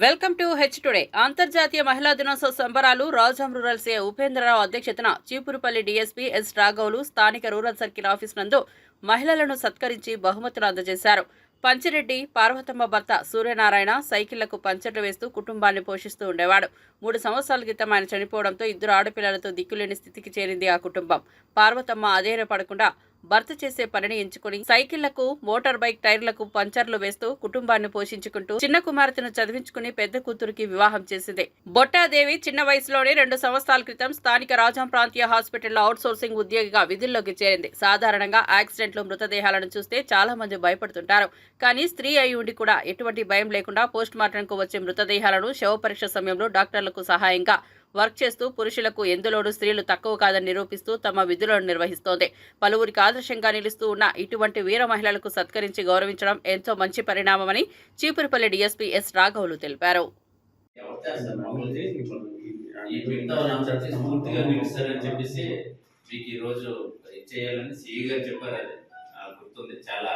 Welcome to H today. అంతర్జాతీయ మహిళా దినోత్సవ సంబరాలు రాజాం రూరల్ సీఏ ఉపేంద్రరావు అధ్యక్షతన చీపురుపల్లి డీఎస్పీ ఎస్ రాఘవులు స్థానిక రూరల్ సర్కిల్ ఆఫీస్ నందు మహిళలను సత్కరించి బహుమతులు అందజేశారు. పంచిరెడ్డి పార్వతమ్మ భర్త సూర్యనారాయణ సైకిళ్ళకు పంచర్లు వేస్తూ కుటుంబాన్ని పోషిస్తూ ఉండేవాడు. మూడు సంవత్సరాల క్రితం ఆయన చనిపోవడంతో ఇద్దరు ఆడపిల్లలతో దిక్కులేని స్థితికి చేరింది ఆ కుటుంబం. పార్వతమ్మ అధైర్యపడకుండా భర్త చేసే పనిని ఎంచుకుని సైకిళ్ళకు మోటార్ బైక్ టైర్లకు పంచర్లు వేస్తూ కుటుంబాన్ని పోషించుకుంటూ చిన్న కుమార్తెను చదివించుకుని పెద్ద కూతురికి వివాహం చేసింది. బొట్టాదేవి చిన్న వయసులోనే రెండు సంవత్సరాల క్రితం స్థానిక రాజాం ప్రాంతీయ హాస్పిటల్లో అవుట్ సోర్సింగ్ ఉద్యోగిగా విధుల్లోకి చేరింది. సాధారణంగా యాక్సిడెంట్లు మృతదేహాలను చూస్తే చాలా మంది భయపడుతుంటారు. కానీ స్త్రీ అయి ఉండి కూడా ఎటువంటి భయం లేకుండా పోస్ట్ మార్టంకు వచ్చే మృతదేహాలను శవ పరీక్ష సమయంలో డాక్టర్లకు సహాయంగా వర్క్ చేస్తూ పురుషులకు ఎందులోనూ స్త్రీలు తక్కువ కాదని నిరూపిస్తూ తమ విధులను నిర్వహిస్తోంది. పలువురికి ఆదర్శంగా నిలుస్తూ ఉన్న ఇటువంటి వీర మహిళలకు సత్కరించి గౌరవించడం ఎంతో మంచి పరిణామమని చీపురుపల్లి డీఎస్పీ ఎస్ రాఘవులు తెలిపారు. ఎవరు చేస్తారు మామూలు చేసి ఈ మిగతా వాళ్ళందరికీ స్ఫూర్తిగా నిలుస్తారని చెప్పేసి మీకు ఈ రోజు చేయాలని సిఈ గారు చెప్పారు అది. గుర్తుంది చాలా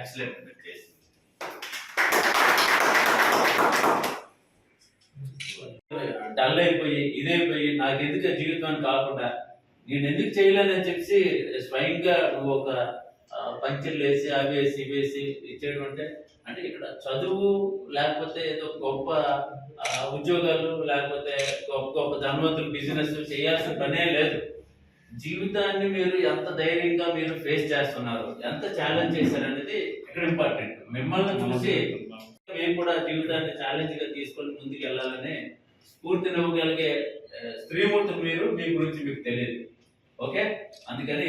ఎక్సలెంట్ చేసి డల్ అయిపోయి ఇదైపోయి నాకు ఎందుకు ఆ జీవితం కాకుండా నేను ఎందుకు చేయలేనని చెప్పి స్వయంగా నువ్వు ఒక ఆ, పంచెలు వేసి అవి వేసి ఇవి వేసి ఇచ్చేయడం అంటే అంటే ఇక్కడ చదువు లేకపోతే ఏదో గొప్ప ఉద్యోగాలు లేకపోతే గొప్ప గొప్ప ధనవంతులు బిజినెస్ చేయాల్సిన పనే లేదు. జీవితాన్ని మీరు ఎంత ధైర్యంగా మీరు ఫేస్ చేస్తున్నారు ఎంత ఛాలెంజ్ చేశారు అనేది ఇక్కడ ఇంపార్టెంట్ మిమ్మల్ని చూసి మేము కూడా జీవితాన్ని ఛాలెంజ్గా తీసుకొని ముందుకు వెళ్ళాలని స్ఫూర్తినివ్వగలిగే ఆ, స్త్రీమూర్తి మీరు మీ గురించి మీకు తెలియదు. ఓకే? అందుకని